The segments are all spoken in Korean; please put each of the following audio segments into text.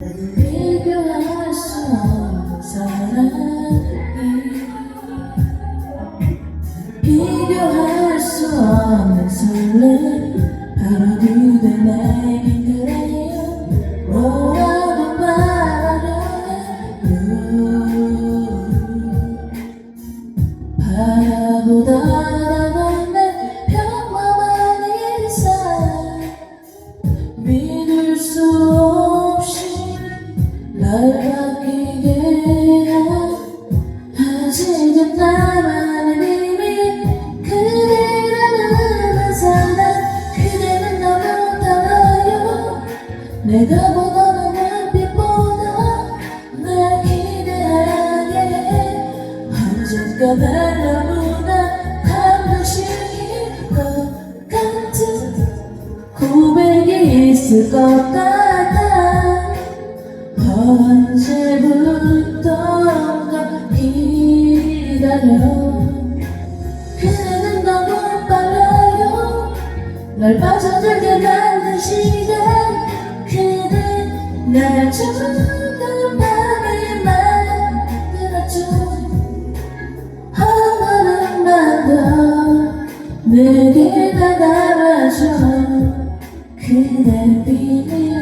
비교할 수 없는 사랑이 비교할 수 없는 설렘 바로 그대 내겐 내가 보던 눈빛보다 날 기대하게 해 언젠가 날 너무나 감동시킬 것 같은 고백이 있을 것 같아 언제부턴가 기다려. 그대는 너무 빨라요. 날 빠져들게 만든 시간. 그대 날 조금 밤에 만들었죠 한 걸음만 더 내게 다가와줘 그대 비밀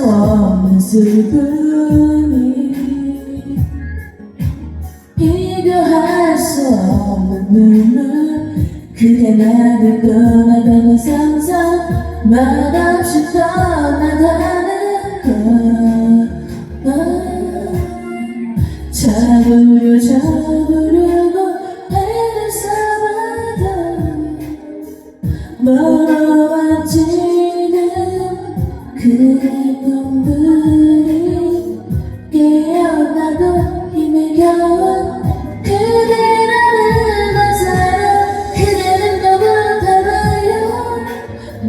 수 없는 슬픔이 비교할 수 없는 눈물. 그대 나를 떠나가는 상상 말없이 떠나가는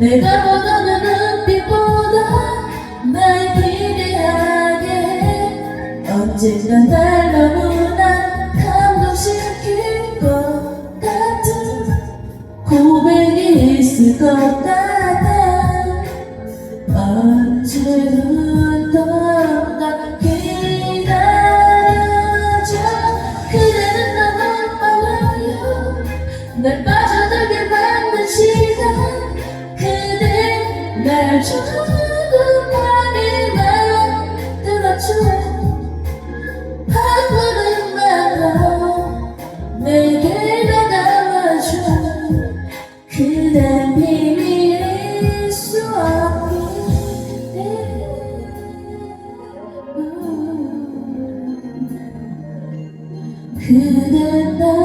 내가 보던 눈빛보다 날 기대하게. 해 언젠가 날 너무나 감동시킬 것 같은 고백이 있을 것 같아. 언제부턴가 기다려줘. 그대는 너무 빨라요. 날 날 조금하게 만들어줘 한 걸음만 더 내게 다가와줘 그댄 비밀일 수 없게 그댄 날